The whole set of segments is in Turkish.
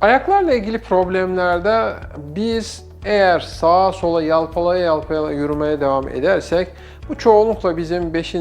Ayaklarla ilgili problemlerde biz eğer sağa sola yalpalaya yalpalaya yürümeye devam edersek bu çoğunlukla bizim 5.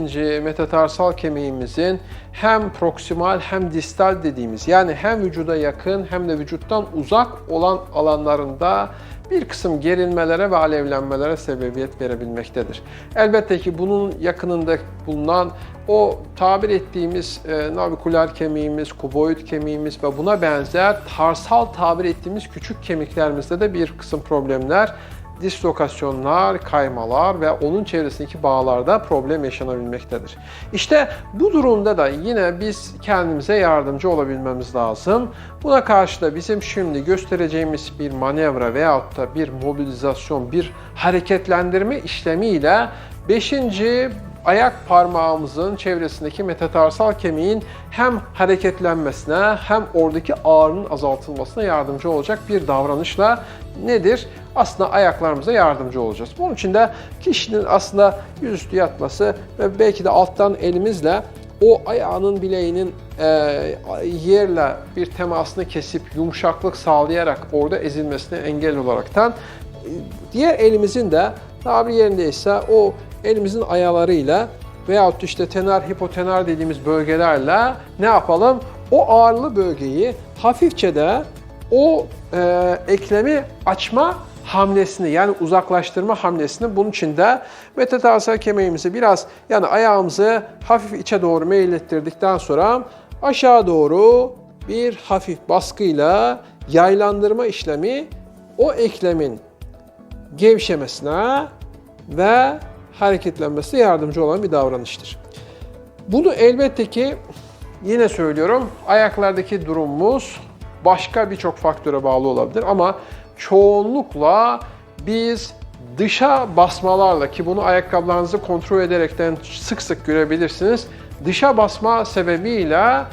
metatarsal kemiğimizin hem proksimal hem distal dediğimiz yani hem vücuda yakın hem de vücuttan uzak olan alanlarında bir kısım gerilmelere ve alevlenmelere sebebiyet verebilmektedir. Elbette ki bunun yakınında bulunan o tabir ettiğimiz e, navikular kemiğimiz, kuboid kemiğimiz ve buna benzer tarsal tabir ettiğimiz küçük kemiklerimizde de bir kısım problemler, dislokasyonlar, kaymalar ve onun çevresindeki bağlarda problem yaşanabilmektedir. İşte bu durumda da yine biz kendimize yardımcı olabilmemiz lazım. Buna karşı da bizim şimdi göstereceğimiz bir manevra veyahut da bir mobilizasyon, bir hareketlendirme işlemiyle 5 ayak parmağımızın çevresindeki metatarsal kemiğin hem hareketlenmesine hem oradaki ağrının azaltılmasına yardımcı olacak bir davranışla nedir? Aslında ayaklarımıza yardımcı olacağız. Bunun için de kişinin aslında yüzüstü yatması ve belki de alttan elimizle o ayağının bileğinin e, yerle bir temasını kesip yumuşaklık sağlayarak orada ezilmesine engel olaraktan e, diğer elimizin de tabir yerindeyse o elimizin ayalarıyla veyahut işte tenar, hipotenar dediğimiz bölgelerle ne yapalım? O ağırlı bölgeyi hafifçe de o e, eklemi açma hamlesini yani uzaklaştırma hamlesini bunun için de metatarsal kemiğimizi biraz yani ayağımızı hafif içe doğru meylettirdikten sonra aşağı doğru bir hafif baskıyla yaylandırma işlemi o eklemin gevşemesine ve hareketlenmesine yardımcı olan bir davranıştır. Bunu elbette ki yine söylüyorum ayaklardaki durumumuz başka birçok faktöre bağlı olabilir ama çoğunlukla biz dışa basmalarla ki bunu ayakkabılarınızı kontrol ederekten sık sık görebilirsiniz. Dışa basma sebebiyle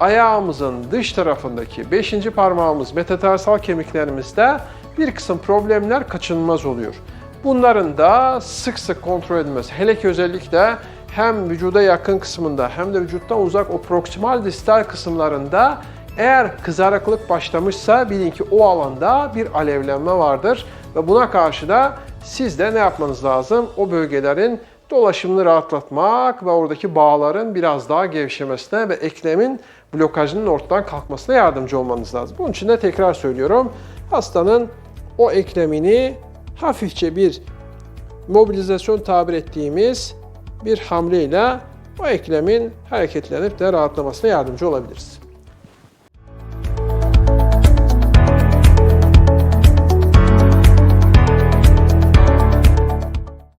ayağımızın dış tarafındaki 5. parmağımız metatarsal kemiklerimizde bir kısım problemler kaçınılmaz oluyor. Bunların da sık sık kontrol edilmesi, hele ki özellikle hem vücuda yakın kısmında hem de vücuttan uzak o proksimal distal kısımlarında eğer kızarıklık başlamışsa bilin ki o alanda bir alevlenme vardır ve buna karşı da siz de ne yapmanız lazım? O bölgelerin dolaşımını rahatlatmak ve oradaki bağların biraz daha gevşemesine ve eklemin blokajının ortadan kalkmasına yardımcı olmanız lazım. Bunun için de tekrar söylüyorum. Hastanın o eklemini hafifçe bir mobilizasyon tabir ettiğimiz bir hamleyle o eklemin hareketlenip de rahatlamasına yardımcı olabiliriz.